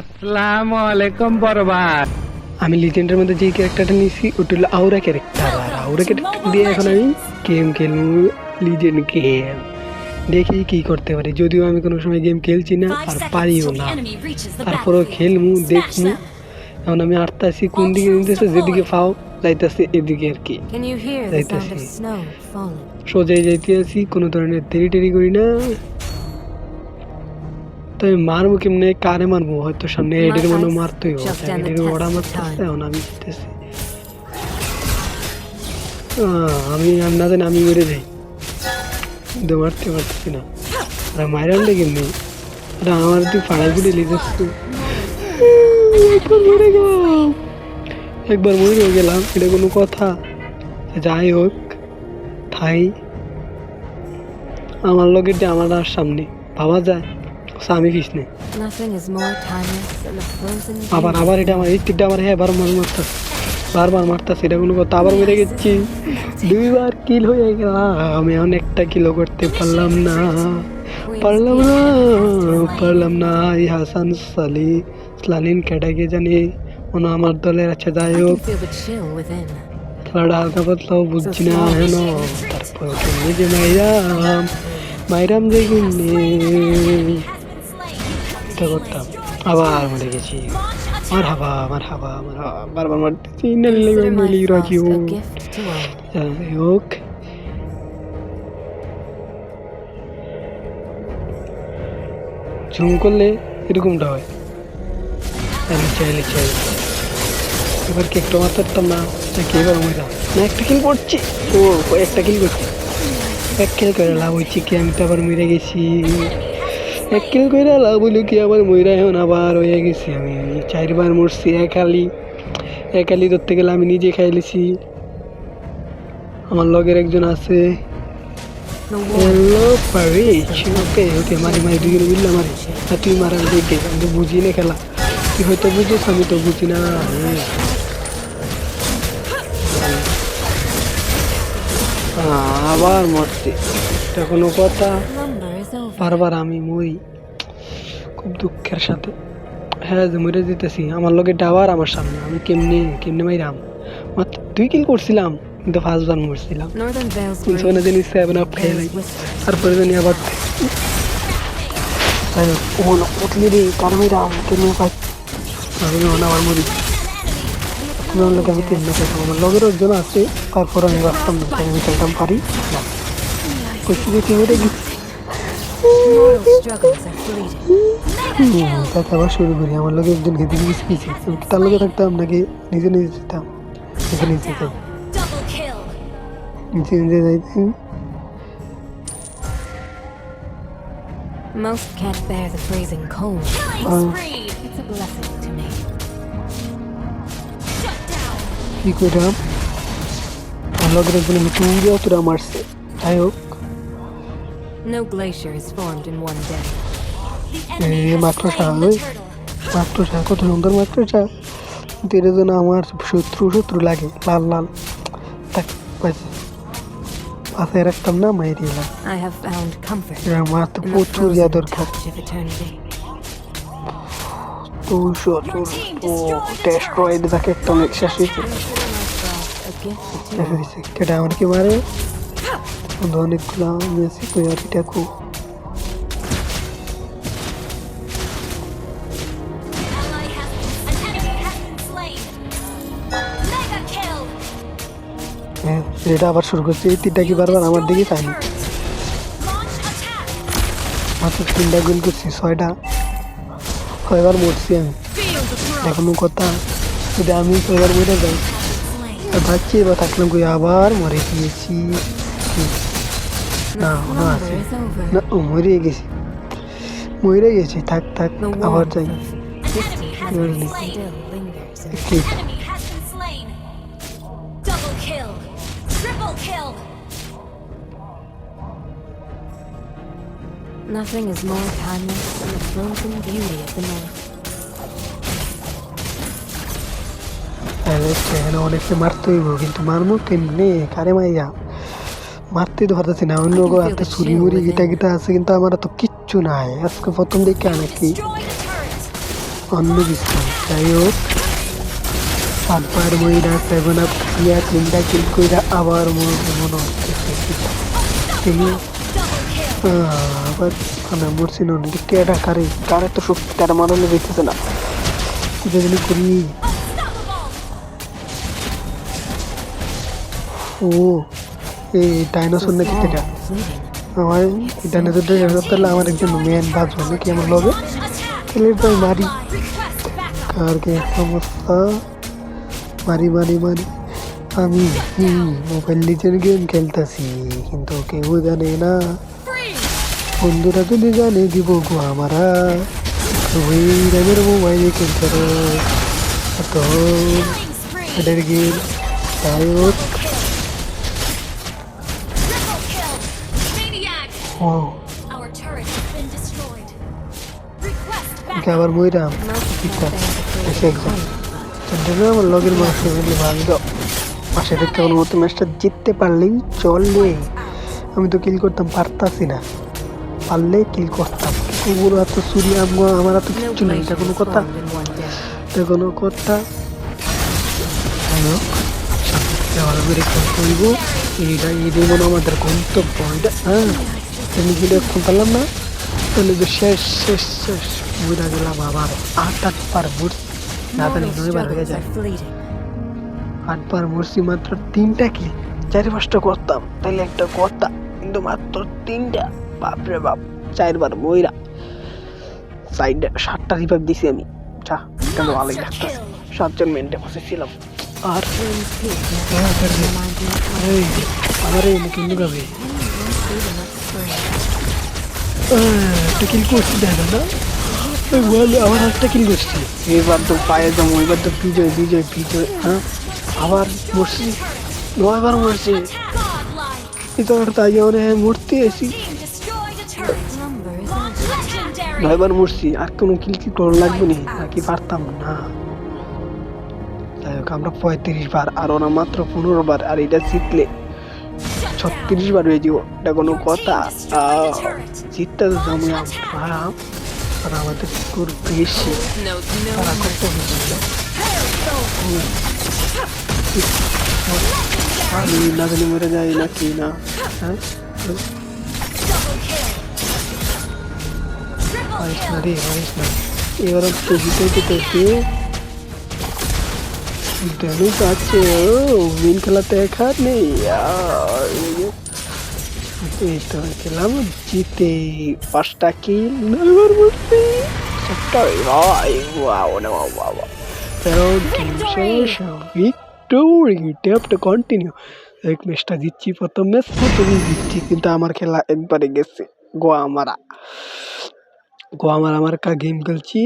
আসসালামু আলাইকুম বরবাদ। আমি লিজেন্ডের মধ্যে যে ক্যারেক্টারটা নিয়েছি ওটা হলো আউরা ক্যারেক্টার আর আউরা ক্যারেক্টার দিয়ে এখন আমি গেম খেলব লিজেন্ড গেম দেখি কি করতে পারি। যদিও আমি কোনো সময় গেম খেলছি না আর পারিও না। তারপরেও খেলব দেখব। এখন আমি আটতাছি কোন দিকে নিতেছে যেদিকে পাও যাইতেছে এদিকে আর কি। Falling? সোজাই যাইতে আছি কোনো ধরনের দেরি টেরি করি না। তো মারবো কেমনে? কারে মারবো? হয়তো সামনে এডের মনে মারতেই হবে। এডের ওরা মারতেছে এখন আমি জিতেছি। আমি না জানি আমি উড়ে যাই। কিন্তু মারতে পারতেছি না। আর মায়ের আনলে কেমনি? আর আমার তুই গুলি লিখেছি একবার মরে গেলাম। একবার মরে গেলাম এটা কোনো কথা। যাই হোক ঠাই আমার লগের যে আমার আর সামনে ভাবা যায়। আচ্ছা, than the frozen আবার আবার এটা আমার তীরটা আমার হ্যাঁ বারবার মারতাছে। বারবার মারতাছে এটা কোনো কথা। আবার মেরে গেছি। দুইবার কিল হয়ে গেলাম আমি এখন একটা কিলো করতে পারলাম না। পারলাম না পারলাম না। এই হাসান সালি স্লালিন কেটাকে জানি? মনে আমার দলের আছে যাই I হোক. খেলাটা হালকা পাতলাও বুঝছি না হেন তারপর যে মাইরাম মাইরাম যে কেমনি করতাম। আবার মরে গেছি। আমার হাবা আমার হাবা আমার হাবা। বারবার মারতেছি. যাই হোক। ঝুম করলে এরকমটা হয়। চাইলে চাইলে চাইলে এবার কি একটু মারতাম না? নাকি এবার মজা না একটা কিল করছি। ও একটা কিল করছি। এক কিল করে লাভ হচ্ছে কি? আমি তো আবার মরে গেছি। এক কিল করে লাভ হইল কি? আবার ময়রা এখন আবার হয়ে গেছি। আমি চারবার মরছি এক আলি এক আলি ধরতে গেলে আমি নিজে খাইলেছি আমার লগের একজন আছে। না আমি তো বুঝি না। আবার মরতে এটা কোনো কথা. বারবার আমি মরি খুব দুঃখের সাথে। হ্যাঁ যে মরে যেতেছি আমার লগে ডাবার আমার সামনে আমি কেমনি কেমনি মাইরাম? মাত্র দুই কিল করছিলাম কিন্তু Vale's তিনশো great জানি সেভেন আপ খেয়ে নাই তারপরে জানি আবার তাই উঠলি রে কার মাইরাম কেমনি পাই? আমি যখন আবার মরি আমার লোক আমি তিন না খেতাম? আমার লগের একজন আছে তারপর আমি বাঁচতাম না আমি খেলতাম পারি না। মরে গেছি তাকে আবার শুরু করি আমার লোক একজন খেতে কি তার লোকে থাকতাম নাকি নিজে নিজে যেতাম নিজে নিজে যেতাম নিজে নিজে যাইতাম Most can't bear the freezing cold. Killing Oh. spree. It's a blessing to me. Shut down. কি করলাম আমার লোকের একজন আমি চুঙ্গি অতটা মারছে যাই হোক No glacier is formed in one day. The Eh, enemy has macro slain siya, the eh. turtle. মাত্রটা কত সুন্দর কিন্তু এর জন্য আমার শত্রু শত্রু লাগে লাল লাল তাক বাজে পাশে রাখতাম না মাইরি এলাম I have found comfort এরা আমার তো প্রচুর ইয়া দরকার. দুশো ও টেস্ট্রয়েড যাকে একটা অনেক শেষ. হয়েছে কেটা আমার কি মারে অনেকগুলো slain. Mega kill. হ্যাঁ, এটা আবার শুরু করছে এই তিনটা কি বারবার আমার দিকে চাইনি মাত্র তিনটা গোল করছি ছয়টা ছয়বার মরছি আমি. এখনও কথা যদি আমি ছয়বার মরে যাই ভাবছি এবার থাকলাম কই আবার মরে গিয়েছি না মনে আছে না ও মরে গেছি মরে গেছি থাক থাক আবার যাই. Nothing is more timeless than the frozen beauty of the north. অনেককে মারতে হইব কিন্তু মারমু কেমনে কারে মাইয়া মারতে তো পারতেছি না। অন্য হাতে ছুরি মুড়ি গিটা গিটা আছে কিন্তু আমার তো কিচ্ছু নাই। আজকে প্রথম দেখে নাকি. অন্য কিছু যাই হোক সাতবার মহিলা সেভেন আপ ক্রিয়া তিনটা কিল কইরা আবার মনে হচ্ছে আবার মানে মরছি না কেটা কারে। কারে তো শক্তি কারে মারালে দেখতেছে না। করি। ও এই ডাইনোসর নাকি Fleeting. আমার ডাইনোসর তাহলে আমার একজন মেন বাজবে নাকি আমার লবে তাহলে তো আমি মারি. কার কে সমস্যা মারি মারি মারি আমি মোবাইল লিজেন্ড গেম খেলতেছি কিন্তু কেউ জানে না বন্ধুরা যদি জানে দিব গো আমারা ওই রামের মোবাইলে খেলতে তো. এটার গেম যাই Our turret has been destroyed. Request okay backup. আবার ঠিকঠাক এসে একদম চন্দ্র আমার লগের মাসে মিলে ভাঙল পাশে থেকে কোনো মতো ম্যাচটা জিততে পারলেই চলবে আমি তো কিল করতাম পারতাছি না। পারলে কিল করতাম। কুকুর চুরি আমগো আমার এত কিচ্ছু নেই এটা কোনো কথা. এটা কোনো কথা? বেড়ে খেল করব। এইটা এটাই মনে আমাদের গন্তব্য এটা হ্যাঁ। আমি যদি এখন পারলাম না। তাহলে তো শেষ শেষ শেষ বুঝা গেলাম আবার আট আট পার বুট না তাহলে নয়বার হয়ে যায়. আটবার মরছি মাত্র তিনটা কি চারি পাঁচটা করতাম তাহলে একটা কথা কিন্তু মাত্র তিনটা। বাপরে বাপ চারবার ময়রা সাইডে সাতটা রিভাইভ দিছি আমি। যা তো ভালোই লাগতেছে সাতজন মেন্টে আর of my এই আমার এই কিন্তু গাবে. একটা কিল করছি দেখো না আবার একটা কিল করছি এবার তো পায়ে জম এবার তো বিজয় বিজয় বিজয় হ্যাঁ আবার মরছি নয়বার মরছি মানে মূর্তি এসি. নয়বার মরছি আর কোনো কিল কি লাগবে না নাকি পারতাম না যাই হোক আমরা পঁয়ত্রিশ বার আর ওরা মাত্র পনেরো বার আর এটা জিতলে ছত্রিশ বার হয়ে যাব এটা কোনো কথা। জিততে তো জমে আমরা আর আমাদের স্কোর বেশি। তারা কত বেশি আমি না জানি মরে যাই না। কি না হ্যাঁ না। এবার তো জিতে জিতেছে। দেনু কাছে ও উইন খেলাতে একা নেই এই তো খেলাম জিতে পাঁচটা কিল মরতে সবটাই ভাই ওয়াও না ওয়াও তেরো টিম শেষ ভিক্টোরি ট্যাপ কন্টিনিউ এক ম্যাচটা জিতছি প্রথম ম্যাচ প্রথমেই জিতছি কিন্তু আমার খেলা একবারে গেছে গোয়া মারা গোয়া মারা মার্কা গেম খেলছি